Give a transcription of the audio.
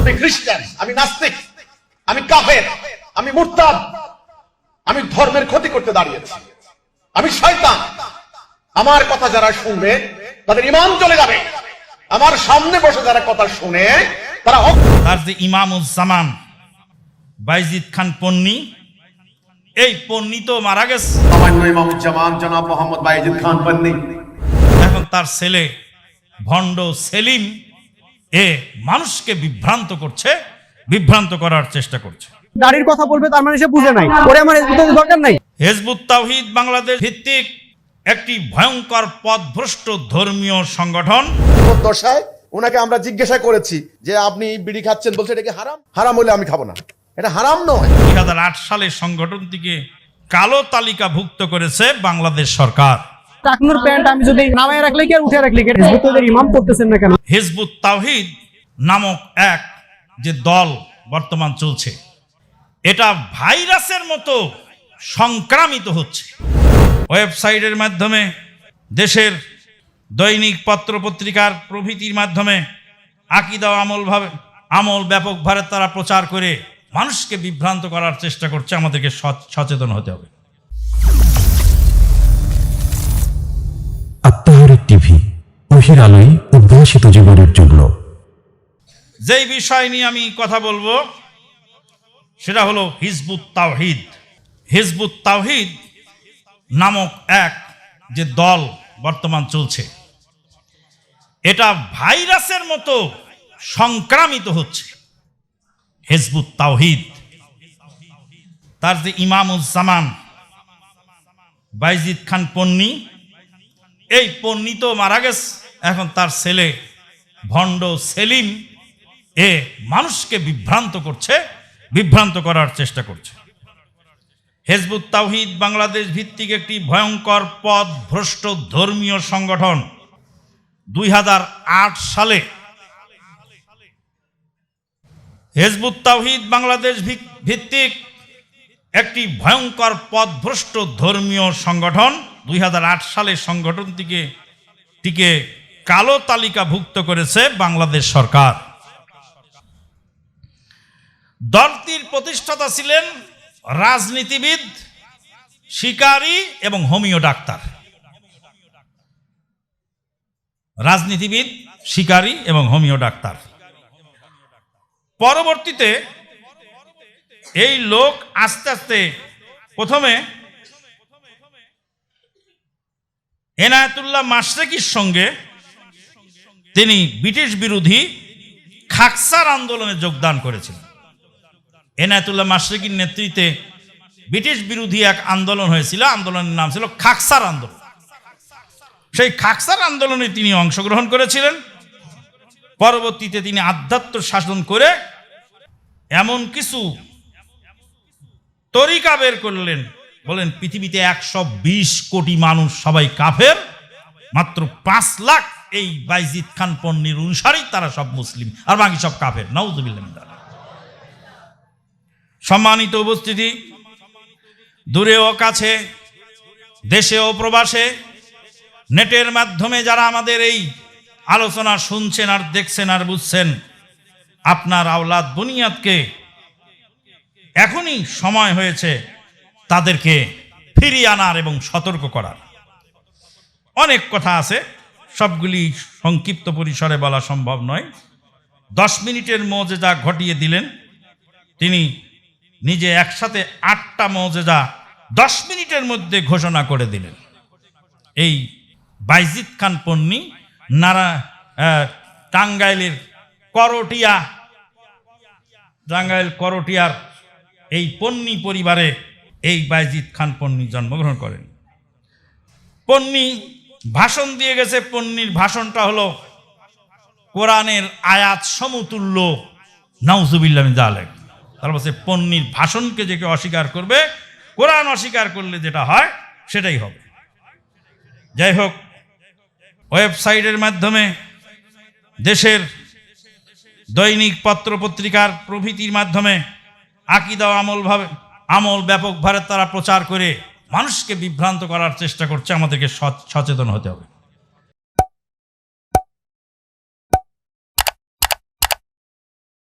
আমি খ্রিস্টান আমি নাস্তিক আমি কাফের আমি মুরতাদ আমি ধর্মের ক্ষতি করতে দাঁড়িয়েছি। আমি শয়তান। আমার কথা যারা শুনবে তাদের ইমান চলে যাবে। আমার সামনে বসে যারা কথা শুনে তারা তার যে ইমামুজ্জামান বাইজিদ খান পন্নী এই পন্নী তো মারা গেছে। সামান্য ইমামুজ্জামান জনাব মোহাম্মদ বাইজিদ খান পান্নি। এখন তার ছেলে ভণ্ড সেলিম এ মানুষকে বিভ্রান্ত করছে বিভ্রান্ত করার চেষ্টা করছে। দাড়ির কথা বলবে তার মানে সে বুঝে নাই। ওরে আমার হেজবুতের দরকার নাই? হেজবুত তাওহিদ বাংলাদেশ ভিত্তিক একটি ভয়ঙ্কর পথভ্রষ্ট ধর্মীয় সংগঠন। দশায় ওনাকে আমরা জিজ্ঞাসা করেছি যে আপনি বিড়ি খাচ্ছেন? বলছে এটা কি হারাম? হারাম হলে আমি খাব না। এটা হারাম নয়। দুই সালে সংগঠনটিকে কালো তালিকাভুক্ত করেছে বাংলাদেশ সরকার। টাকনুর প্যান্ট আমি যদি নামায় রাখলে কি আর উঠে রাখলে? কি হেজবুতের ইমাম করতেছেন না কেন? হিজবুত তাওহিদ নামক এক যে দল বর্তমান চলছে এটা ভাইরাসের মতো সংক্রামিত হচ্ছে। ওয়েবসাইটের মাধ্যমে দেশের দৈনিক পত্রপত্রিকার প্রভৃতির মাধ্যমে আকিদা আমলভাবে আমল ব্যাপকভাবে তারা প্রচার করে মানুষকে বিভ্রান্ত করার চেষ্টা করছে আমাদেরকে সচ- সচেতন হতে হবে। টিভি, অহির আলোয় উদ্ভাসিত জীবনের জন্য। যেই বিষয় নিয়ে আমি কথা বলব, সেটা হলো হিজবুত তাওহিদ। হিজবুত তাওহিদ নামক এক যে দল বর্তমান চলছে। এটা ভাইরাসের মতো সংক্রামিত হচ্ছে। হিজবুত তাওহিদ। তার যে ইমামুজ্জামান বাইজিদ খান পন্নী এই পন্নী তো মারা গেছে। এখন তার ছেলে ভণ্ড সেলিম, এ মানুষকে বিভ্রান্ত করছে, বিভ্রান্ত করার চেষ্টা করছে। হেজবুত তাওহিদ বাংলাদেশ ভিত্তিক একটি ভয়ঙ্কর পদ ভ্রষ্ট ধর্মীয় সংগঠন। দুই হাজার আট সালে হেজবুত তাওহিদ বাংলাদেশ ভিত্তিক একটি ভয়ঙ্কর পদভ্রষ্ট ধর্মীয় সংগঠন দুই হাজার আট সালে সংগঠনটিকে, টিকে কালো তালিকাভুক্ত করেছে বাংলাদেশ সরকার। দলটির প্রতিষ্ঠাতা ছিলেন রাজনীতিবিদ, শিকারী এবং হোমিও ডাক্তার। রাজনীতিবিদ, শিকারী এবং হোমিও ডাক্তার। পরবর্তীতে এই লোক আস্তে আস্তে, প্রথমে এনায়েতুল্লাহ মাশরেকির সঙ্গে তিনি ব্রিটিশ বিরোধী খাকসার আন্দোলনে যোগদান করেছিলেন। এনায়েতুল্লাহ মাশরেকির নেতৃত্বে ব্রিটিশ বিরোধী এক আন্দোলন হয়েছিল, আন্দোলনের নাম ছিল খাকসার আন্দোলন। সেই খাকসার আন্দোলনে তিনি অংশগ্রহণ করেছিলেন। পরবর্তীতে তিনি আধ্যাত্ম শাসন করে এমন কিছু তরিকা বের করলেন। বলেন, পৃথিবীতে একশো বিশ কোটি মানুষ সবাই কাফের, মাত্র পাঁচ লাখ এই বাইজিদ খান পন্নির অনুসারী, তারা সব মুসলিম, আর বাকি সব কাফের। নাউজুবিল্লাহ মিন সম্মানিত উপস্থিতি, দূরে ও কাছে, দেশে ও প্রবাসে, নেটের মাধ্যমে যারা আমাদের এই আলোচনা শুনছেন আর দেখছেন আর বুঝছেন, আপনার আওলাদ বুনিয়াদকে এখনই সময় হয়েছে তাদেরকে ফিরিয়ে আনার এবং সতর্ক করার। অনেক কথা আছে, সবগুলি সংক্ষিপ্ত পরিসরে বলা সম্ভব নয়। দশ মিনিটের মজেজা ঘটিয়ে দিলেন। তিনি নিজে একসাথে আটটা মজেজা দশ মিনিটের মধ্যে ঘোষণা করে দিলেন। এই বাইজিদ খান পন্নী, নারা টাঙ্গাইলের করটিয়া, টাঙ্গাইল করটিয়ার এই পন্নী পরিবারে এই বাইজিদ খান পন্নী জন্মগ্রহণ করেন। পন্নী ভাষণ দিয়ে গেছে। পন্নীর ভাষণটা হলো কোরআনের আয়াত সমতুল্য। নাউজুবিল্লাহ জালেক তার বলছে পন্নীর ভাষণকে যে কেউ অস্বীকার করবে, কোরআন অস্বীকার করলে যেটা হয়, সেটাই হবে। যাই হোক, ওয়েবসাইটের মাধ্যমে দেশের দৈনিক পত্রপত্রিকার প্রভৃতির মাধ্যমে আকিদা আমলভাবে আমল ব্যাপকভাবে তারা প্রচার করে মানুষকে বিভ্রান্ত করার চেষ্টা করছে, আমাদেরকে সচ- সচেতন হতে হবে।